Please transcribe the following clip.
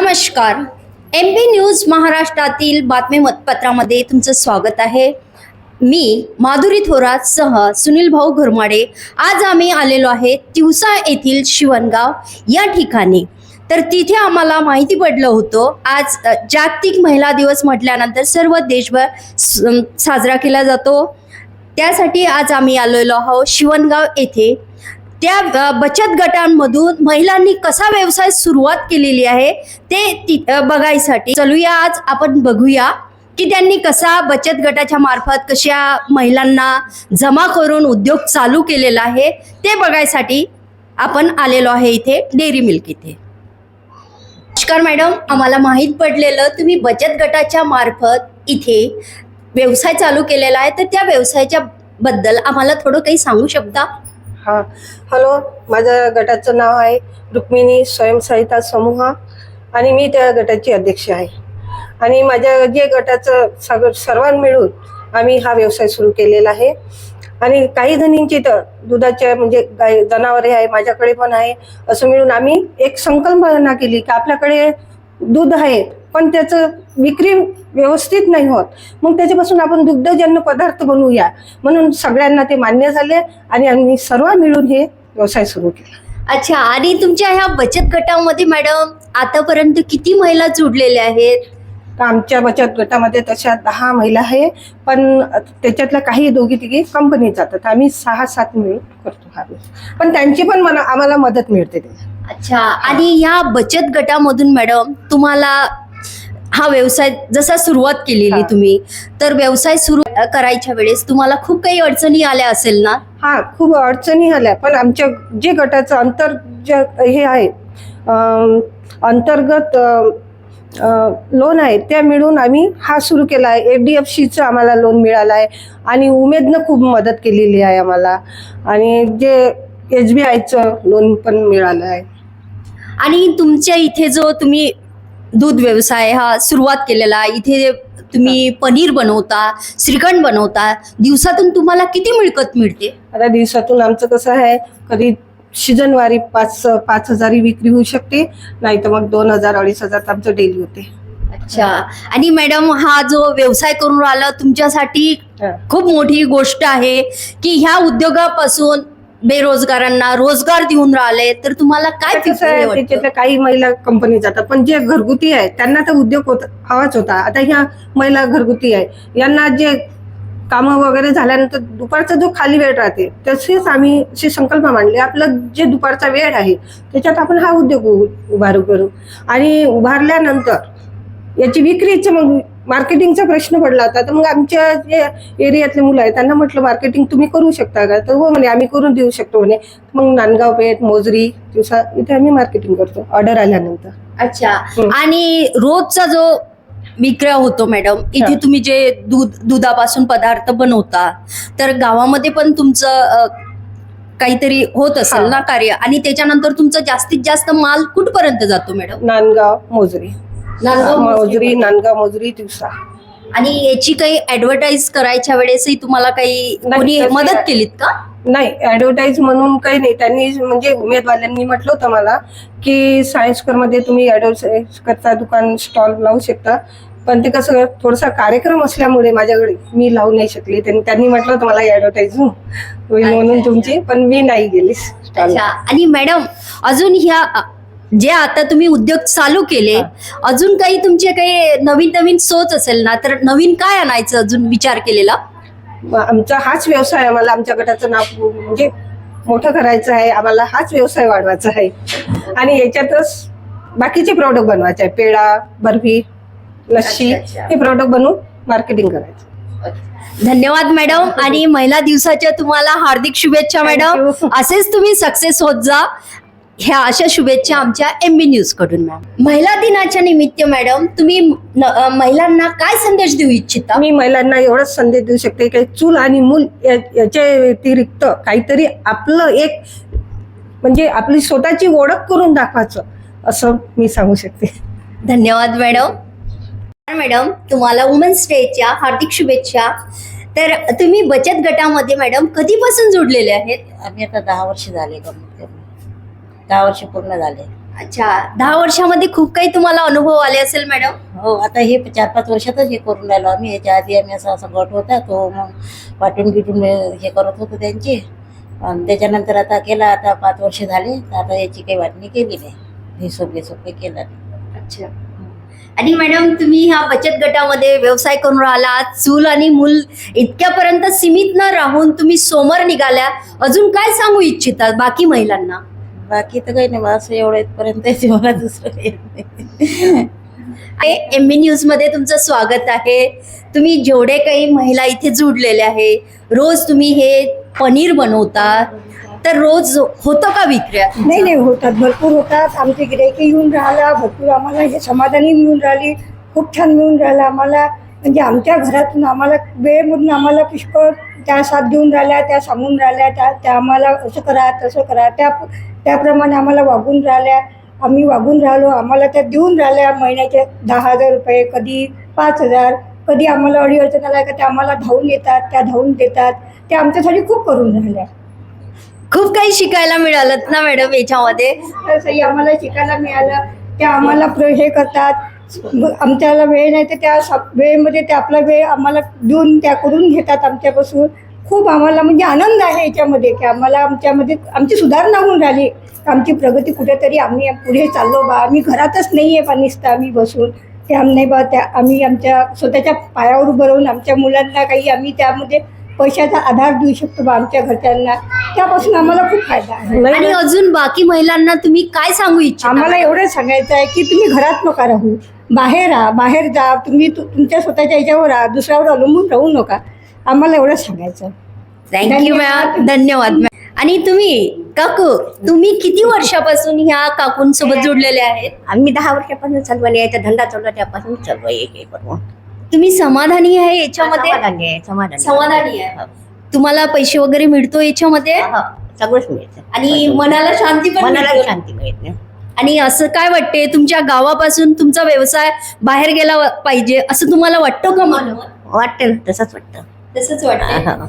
नमस्कार. M B news महाराष्ट्रातील बातमी मतपत्रामध्ये तुमचं स्वागत आहे. मी माधुरी थोरात सह सुनील भाऊ घुरमाडे. आज आम्ही आलेलो आहे तिवसा येथील शिवणगाव या ठिकाणी. तर तिथे आम्हाला माहिती पडलं होतं आज जागतिक महिला दिवस म्हटल्यानंतर सर्व देशभर स- साजरा केला जातो. त्यासाठी आज आम्ही आलेलो आहोत शिवणगाव येथे. त्या बचत गटांमधून महिलांनी कसा व्यवसाय सुरुवात केलेली आहे ते ति- बघायसाठी चलूया आज. आपण बघूया की त्यांनी कसा बचत गटाच्या मार्फत कशा महिलांना जमा करून उद्योग चालू केलेला आहे ते बघायसाठी आपण आलेलो आहे इथे डेअरी मिल्क इथे. नमस्कार मॅडम आम्हाला माहीत पडलेलं तुम्ही बचत गटाच्या मार्फत इथे व्यवसाय चालू केलेला आहे तर त्या व्यवसायाच्या बद्दल आम्हाला थोडं काही सांगू शकता? हां. हॅलो माझ्या गटाचं नाव आहे रुक्मिणी स्वयंसहायता समूह आणि मी त्या गटाची अध्यक्ष आहे. आणि माझ्या जे गटाचं सग सर्वां मिळून आम्ही हा व्यवसाय सुरू केलेला आहे. आणि काही जणींची तर दुधाच्या म्हणजे गाय जनावरे आहे माझ्याकडे पण आहे. असं मिळून आम्ही एक संकल्पना केली की आपल्याकडे दूध आहे पण त्याचं विक्री व्यवस्थित नाही होत. मग त्याच्यापासून आपण दुग्धजन्य पदार्थ बनवूया. म्हणून सगळ्यांना ते मान्य झाले आणि आम्ही सर्व मिळून हे व्यवसाय सुरू केला. अच्छा आणि तुमच्या ह्या बचत गटामध्ये मॅडम आतापर्यंत किती महिला जुडलेल्या आहेत? आमच्या बचत गटामध्ये तशा दहा महिला आहे पण त्याच्यातल्या काही दोघी तिघी कंपनीत जातात. आम्ही सहा सात मिळून करतो हा. पण त्यांची पण मला आम्हाला मदत मिळते. अच्छा आणि ह्या बचत गटामधून मॅडम तुम्हाला हा व्यवसाय जसा सुरुवात केलेली हा. तुम्ही तर व्यवसाय सुरू करायच्या वेळेस तुम्हाला खूप काही अडचणी आल्या असेल ना? हा खूप अडचणी आल्या. पण आमच्या जे गटाचं अंतर जे हे आहे अंतर्गत लोन आहे त्या मिळून आम्ही हा सुरू केला आहे. एच डी एफ सीचं आम्हाला लोन मिळालं आहे. आणि उमेदनं खूप मदत केलेली आहे आम्हाला. आणि जे एस बी आयचं लोन पण मिळालं आहे. आणि तुमच्या इथे जो तुम्ही दूध व्यवसाय हा सुरुवात केलेला आहे. इथे तुम्ही पनीर बनवता श्रीखंड बनवता. दिवसातून तुम्हाला किती मिळकत मिळते? आता दिवसातून आमचं कसं आहे कधी सीजनवारी पाच पाच हजारी विक्री होऊ शकते नाही तर मग दोन हजार अडीच हजार आमचं डेली होते. अच्छा. आणि मॅडम हा जो व्यवसाय करून राहिला तुमच्यासाठी हा. खूप मोठी गोष्ट आहे की ह्या उद्योगापासून बेरोजगारांना रोजगार देऊन राहिले तर तुम्हाला काय कसं आहे? त्याच्यातल्या काही महिला कंपनी जातात पण जे घरगुती आहे त्यांना तर उद्योग होत हवाच होता. आता ह्या महिला घरगुती आहे यांना जे कामं वगैरे झाल्यानंतर दुपारचा जो खाली वेळ राहते तसेच आम्ही अशी संकल्पना मांडली. आपलं जे दुपारचा वेळ आहे त्याच्यात आपण हा उद्योग उ- उभारू करू. आणि उभारल्यानंतर याची विक्रीचे मग मार्केटिंगचा प्रश्न पडला होता. तर मग आमच्या जे एरियातले मुलं आहेत त्यांना म्हटलं मार्केटिंग तुम्ही करू शकता का? तर हो म्हणे आम्ही करून देऊ शकतो म्हणे. मग नांदगाव पेठ मोजरी दिवसा इथे आम्ही मार्केटिंग करतो ऑर्डर आल्यानंतर. अच्छा. आणि रोजचा जो विक्रय होतो मॅडम इथे. तुम्ही जे दूध दुधापासून पदार्थ बनवता तर गावामध्ये पण तुमचं काहीतरी होत असेल. ना कार्य? आणि त्याच्यानंतर तुमचं जास्तीत जास्त माल कुठपर्यंत जातो मॅडम नांदगाव मोजरी. नांदगाव, मोजरी नांदगाव मोजरी दिवसा. आणि याची काही ऍडव्हर्टाईज करायच्या वेळेसही तुम्हाला काही नाही, कोणी तसे- मदत केलीत का? नाही ऍडव्हर्टाईज म्हणून काही नाही. त्यांनी म्हणजे उमेदवारांनी म्हटलं होतं मला की सायन्सकरमध्ये तुम्ही ऍडव्हर्टाईज करता दुकान स्टॉल लावू शकता. पण ते कसं थोडासा कार्यक्रम असल्यामुळे माझ्याकडे मी लावू नाही शकले. त्यांनी त्यांनी म्हटलं होतं मला ऍडव्हर्टाईज होईल म्हणून. तुमची पण मी नाही गेली. अच्छा. आणि मॅडम अजून ह्या अ, जे आता तुम्ही उद्योग चालू केले अजून काही तुमचे काही नवीन नवीन सोच असेल ना तर नवीन काय आणायचं अजून विचार केलेला? आमचा हाच व्यवसाय आम्हाला आमच्या गटाचं नाव म्हणजे मोठं करायचं आहे. आम्हाला हाच व्यवसाय वाढवायचा आहे. आणि याच्यातच बाकीचे प्रॉडक्ट बनवायचे आहे. पेढा बर्फी लस्सी. हे प्रॉडक्ट बनवून मार्केटिंग करायचं. धन्यवाद मॅडम आणि महिला दिवसाच्या तुम्हाला हार्दिक शुभेच्छा मॅडम. असेच तुम्ही सक्सेस होत जा. ह्या अशा शुभेच्छा आमच्या एम बी न्यूजकडून मॅम महिला दिनाच्या निमित्त मॅडम तुम्ही न- अ, महिलांना काय संदेश देऊ इच्छिता? मी महिलांना एवढाच संदेश देऊ शकते की चूल आणि मूल या- याच्या व्यतिरिक्त काहीतरी आपलं एक म्हणजे आपली स्वतःची ओळख करून दाखवायचं असं मी सांगू शकते. धन्यवाद मॅडम मॅडम तुम्हाला वुमन्स डेच्या हार्दिक शुभेच्छा. तर तुम्ही बचत गटामध्ये मॅडम कधीपासून जोडलेले आहेत? आम्ही आता दहा वर्ष झाले कमी दहा वर्ष पूर्ण झाले. अच्छा दहा वर्षामध्ये खूप काही तुम्हाला अनुभव आले असेल मॅडम? हो आता हे चार पाच वर्षातच हे करून राहिलो आम्ही. याच्या आधी आम्ही असा असा गट होता तो मग वाटून गिटून हे करत होतो त्यांची. आणि त्याच्यानंतर आता केला आता पाच वर्ष झाले. तर आता याची काही वाटणी केली नाही. हिशोब हिशोब काही केला नाही. अच्छा. आणि मॅडम तुम्ही ह्या बचत गटामध्ये व्यवसाय करून राहिला चूल आणि मूल इतक्यापर्यंत सीमित न राहून तुम्ही सोमर निघाल्या. अजून काय सांगू इच्छिता बाकी महिलांना? बाकी तर काही नाही बा असं एवढं इथपर्यंत आहे मला दुसरं काही नाही. एम बी न्यूजमध्ये तुमचं स्वागत आहे. तुम्ही जेवढे काही महिला इथे जुडलेले आहे रोज तुम्ही हे पनीर बनवता तर रोज होतं का विक्र्या? नाही नाही होतात. भरपूर होतात. आमचे गिरायके येऊन राहिला भरपूर आम्हाला हे समाधानी मिळून राहिली. खूप छान मिळून राहिलं आम्हाला. म्हणजे आमच्या घरातून आम्हाला वेळमधून आम्हाला पुष्कळ त्या साथ देऊन राहिल्या त्या सांगून राहिल्या त्या त्या आम्हाला असं करा तसं करा. त्या त्याप्रमाणे आम्हाला वागून राहिल्या. आम्ही वागून राहिलो. आम्हाला त्या देऊन राहिल्या महिन्याचे दहा हजार रुपये कधी पाच हजार कधी आम्हाला अडी अडचण आल्या का त्या आम्हाला धावून येतात त्या धावून देतात. त्या आमच्यासाठी खूप करून राहिल्या. खूप काही शिकायला मिळालं ना मॅडम याच्यामध्ये? तसंही आम्हाला शिकायला मिळालं. त्या आम्हाला प्र हे करतात. मग आमच्याला वेळ नाही तर त्या स- वेळेमध्ये ते आपला वेळ आम्हाला देऊन त्या करून घेतात आमच्यापासून. खूप आम्हाला म्हणजे आनंद आहे याच्यामध्ये की आम्हाला आमच्यामध्ये आमची सुधारणा होऊन राहिली. आमची प्रगती कुठेतरी आम्ही पुढे चाललो बा. आम्ही घरातच नाही आहे पानिसतं आम्ही बसून. ते आम नाही बा त्या आम्ही आमच्या स्वतःच्या पायावर उभं राहून आमच्या मुलांना काही आम्ही त्यामध्ये पैशाचा आधार देऊ शकतो बा आमच्या घरच्यांना. त्यापासून आम्हाला खूप फायदा आहे. आणि अजून बाकी महिलांना तुम्ही काय सांगू इच्छिता? आम्हाला एवढं सांगायचं आहे की तुम्ही घरात नका राहू. बाहेर राहा बाहेर जा तुम्ही तु- तुमच्या स्वतःच्या याच्यावर राहा दुसऱ्यावर अवलंबून राहू नका. आम्हाला एवढं सांगायचं. थँक्यू मॅम धन्यवाद. मॅम आणि तुम्ही काकू तुम्ही किती वर्षापासून ह्या काकूंसोबत जोडलेले आहेत? आम्ही दहा वर्षापासून चालू आहे याचा धंदा चालू आहे त्यापासून चालू आहे करून. तुम्ही समाधानी आहे याच्यामध्ये? समाधानी आहे समाधानी समाधानी आहे. तुम्हाला पैसे वगैरे मिळतो याच्यामध्ये? हो, सगळंच मिळतं. आणि मनाला शांती पण मनाला. शांती मिळते. आणि असं काय वाटते तुमच्या गावापासून तुमचा व्यवसाय बाहेर गेला पाहिजे असं तुम्हाला वाटतं का मन वाटतं ना तसंच वाटतं. तसंच वाटतं.